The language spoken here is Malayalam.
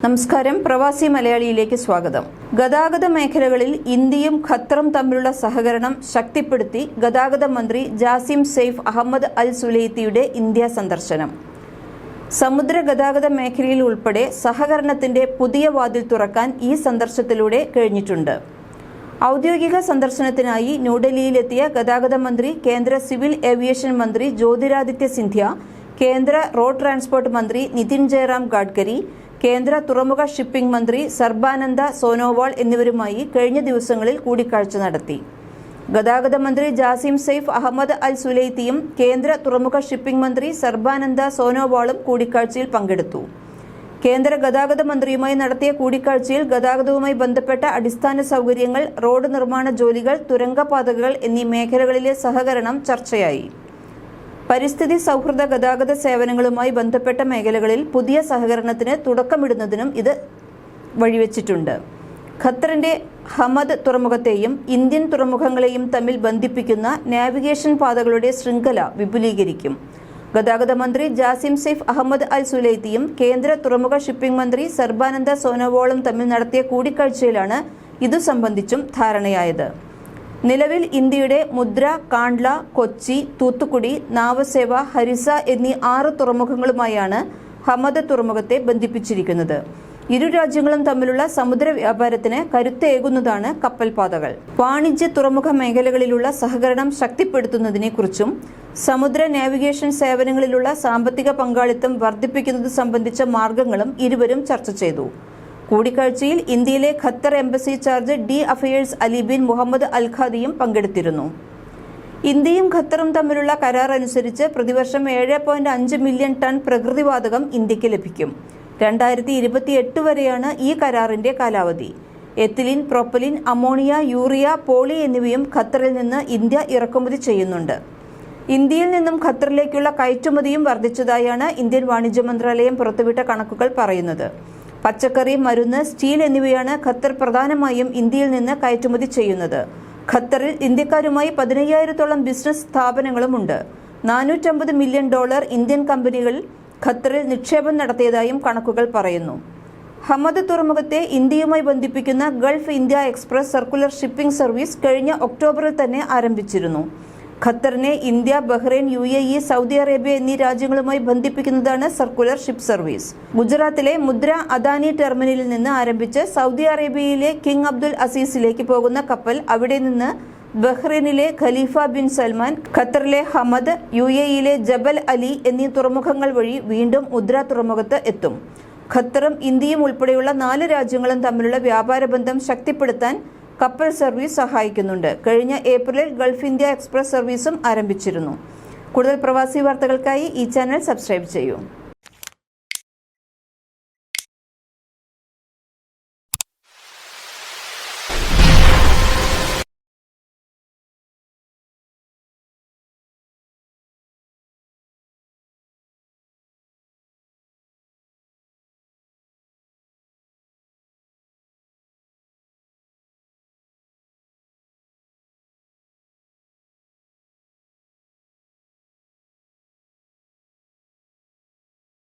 നമസ്കാരം. പ്രവാസി മലയാളിയിലേക്ക് സ്വാഗതം. ഗതാഗത മേഖലകളിൽ ഇന്ത്യയും ഖത്തറും തമ്മിലുള്ള സഹകരണം ശക്തിപ്പെടുത്തി ഗതാഗത മന്ത്രി ജാസിം സെയ്ഫ് അഹമ്മദ് അൽ സുലൈത്തിയുടെ ഇന്ത്യ സന്ദർശനം. സമുദ്ര ഗതാഗത മേഖലയിൽ ഉൾപ്പെടെ സഹകരണത്തിന്റെ പുതിയ വാതിൽ തുറക്കാൻ ഈ സന്ദർശനത്തിലൂടെ കഴിഞ്ഞിട്ടുണ്ട്. ഔദ്യോഗിക സന്ദർശനത്തിനായി ന്യൂഡൽഹിയിലെത്തിയ ഗതാഗത മന്ത്രി കേന്ദ്ര സിവിൽ ഏവിയേഷൻ മന്ത്രി ജ്യോതിരാദിത്യ സിന്ധ്യ കേന്ദ്ര റോഡ് ട്രാൻസ്പോർട്ട് മന്ത്രി നിതിൻ ജയറാം ഗഡ്കരി കേന്ദ്ര തുറമുഖ ഷിപ്പിംഗ് മന്ത്രി സർബാനന്ദ സോനോവാൾ എന്നിവരുമായി കഴിഞ്ഞ ദിവസങ്ങളിൽ കൂടിക്കാഴ്ച നടത്തി. ഗതാഗത മന്ത്രി ജാസിം സെയ്ഫ് അഹമ്മദ് അൽ സുലൈത്തിയും കേന്ദ്ര തുറമുഖ ഷിപ്പിംഗ് മന്ത്രി സർബാനന്ദ സോനോവാളും കൂടിക്കാഴ്ചയിൽ പങ്കെടുത്തു. കേന്ദ്ര ഗതാഗത മന്ത്രിയുമായി നടത്തിയ കൂടിക്കാഴ്ചയിൽ ഗതാഗതവുമായി ബന്ധപ്പെട്ട അടിസ്ഥാന സൗകര്യങ്ങൾ റോഡ് നിർമ്മാണ ജോലികൾ തുരങ്കപാതകൾ എന്നീ മേഖലകളിലെ സഹകരണം ചർച്ചയായി. പരിസ്ഥിതി സൗഹൃദ ഗതാഗത സേവനങ്ങളുമായി ബന്ധപ്പെട്ട മേഖലകളിൽ പുതിയ സഹകരണത്തിന് തുടക്കമിടുന്നതിനും ഇത് വഴിവെച്ചിട്ടുണ്ട്. ഖത്തറിന്റെ ഹമദ് തുറമുഖത്തെയും ഇന്ത്യൻ തുറമുഖങ്ങളെയും തമ്മിൽ ബന്ധിപ്പിക്കുന്ന നാവിഗേഷൻ പാതകളുടെ ശൃംഖല വിപുലീകരിക്കും. ഗതാഗത മന്ത്രി ജാസിം സെയ്ഫ് അഹമ്മദ് അൽ സുലൈത്തിയും കേന്ദ്ര തുറമുഖ ഷിപ്പിംഗ് മന്ത്രി സർബാനന്ദ സോനോവാളും തമ്മിൽ നടത്തിയ കൂടിക്കാഴ്ചയിലാണ് ഇതു സംബന്ധിച്ചും ധാരണയായത്. നിലവിൽ ഇന്ത്യയുടെ മുദ്ര കാണ്ട്ല കൊച്ചി തൂത്തുക്കുടി നാവസേവ ഹരിസ എന്നീ ആറ് തുറമുഖങ്ങളുമായാണ് ഹമദ തുറമുഖത്തെ ബന്ധിപ്പിച്ചിരിക്കുന്നത്. ഇരു രാജ്യങ്ങളും തമ്മിലുള്ള സമുദ്ര വ്യാപാരത്തിന് കരുത്തേകുന്നതാണ് കപ്പൽപാതകൾ. വാണിജ്യ തുറമുഖ മേഖലകളിലുള്ള സഹകരണം ശക്തിപ്പെടുത്തുന്നതിനെക്കുറിച്ചും സമുദ്ര നാവിഗേഷൻ സേവനങ്ങളിലുള്ള സാമ്പത്തിക പങ്കാളിത്തം വർദ്ധിപ്പിക്കുന്നത് സംബന്ധിച്ച മാർഗങ്ങളും ഇരുവരും ചർച്ച ചെയ്തു. കൂടിക്കാഴ്ചയിൽ ഇന്ത്യയിലെ Qatar embassy charge d'affaires Ali bin Muhammad അൽഖാദിയും പങ്കെടുത്തിരുന്നു. ഇന്ത്യയും ഖത്തറും തമ്മിലുള്ള കരാർ അനുസരിച്ച് പ്രതിവർഷം ഏഴ് പോയിന്റ് അഞ്ച് മില്യൺ ടൺ പ്രകൃതിവാതകം ഇന്ത്യയ്ക്ക് ലഭിക്കും. രണ്ടായിരത്തി ഇരുപത്തി എട്ട് വരെയാണ് ഈ കരാറിന്റെ കാലാവധി. Ethylene propylene ammonia urea poly എന്നിവയും ഖത്തറിൽ നിന്ന് ഇന്ത്യ ഇറക്കുമതി ചെയ്യുന്നുണ്ട്. ഇന്ത്യയിൽ നിന്നും ഖത്തറിലേക്കുള്ള കയറ്റുമതിയും വർദ്ധിച്ചതായാണ് ഇന്ത്യൻ വാണിജ്യ മന്ത്രാലയം പുറത്തുവിട്ട കണക്കുകൾ പറയുന്നത്. പച്ചക്കറി മരുന്ന് സ്റ്റീൽ എന്നിവയാണ് ഖത്തർ പ്രധാനമായും ഇന്ത്യയിൽ നിന്ന് കയറ്റുമതി ചെയ്യുന്നത്. ഖത്തറിൽ ഇന്ത്യക്കാരുമായി പതിനയ്യായിരത്തോളം ബിസിനസ് സ്ഥാപനങ്ങളുമുണ്ട്. നാനൂറ്റമ്പത് മില്യൺ ഡോളർ ഇന്ത്യൻ കമ്പനികൾ ഖത്തറിൽ നിക്ഷേപം നടത്തിയതായും കണക്കുകൾ പറയുന്നു. ഹമദ് തുറമുഖത്തെ ഇന്ത്യയുമായി ബന്ധിപ്പിക്കുന്ന gulf India express circular shipping service കഴിഞ്ഞ ഒക്ടോബറിൽ തന്നെ ആരംഭിച്ചിരുന്നു. ഖത്തറിനെ India Bahrain U A E Saudi Arabia എന്നീ രാജ്യങ്ങളുമായി ബന്ധിപ്പിക്കുന്നതാണ് സർക്കുലർ ഷിപ്പ് സർവീസ്. ഗുജറാത്തിലെ മുദ്ര അദാനി ടെർമിനലിൽ നിന്ന് ആരംഭിച്ച് സൗദി അറേബ്യയിലെ കിങ് അബ്ദുൽ അസീസിലേക്ക് പോകുന്ന കപ്പൽ അവിടെ നിന്ന് ബഹ്റൈനിലെ ഖലീഫ ബിൻ സൽമാൻ ഖത്തറിലെ ഹമദ് യു എ ഇയിലെ ജബൽ അലി എന്നീ തുറമുഖങ്ങൾ വഴി വീണ്ടും മുദ്ര തുറമുഖത്ത് എത്തും. ഖത്തറും ഇന്ത്യയും ഉൾപ്പെടെയുള്ള നാല് രാജ്യങ്ങളും തമ്മിലുള്ള വ്യാപാര ബന്ധം ശക്തിപ്പെടുത്താൻ കപ്പൽ സർവീസ് സഹായിക്കുന്നുണ്ട്. കഴിഞ്ഞ ഏപ്രിലിൽ ഗൾഫ് ഇന്ത്യ എക്സ്പ്രസ് സർവീസും ആരംഭിച്ചിരുന്നു. കൂടുതൽ പ്രവാസി വാർത്തകൾക്കായി ഈ ചാനൽ സബ്സ്ക്രൈബ് ചെയ്യൂ.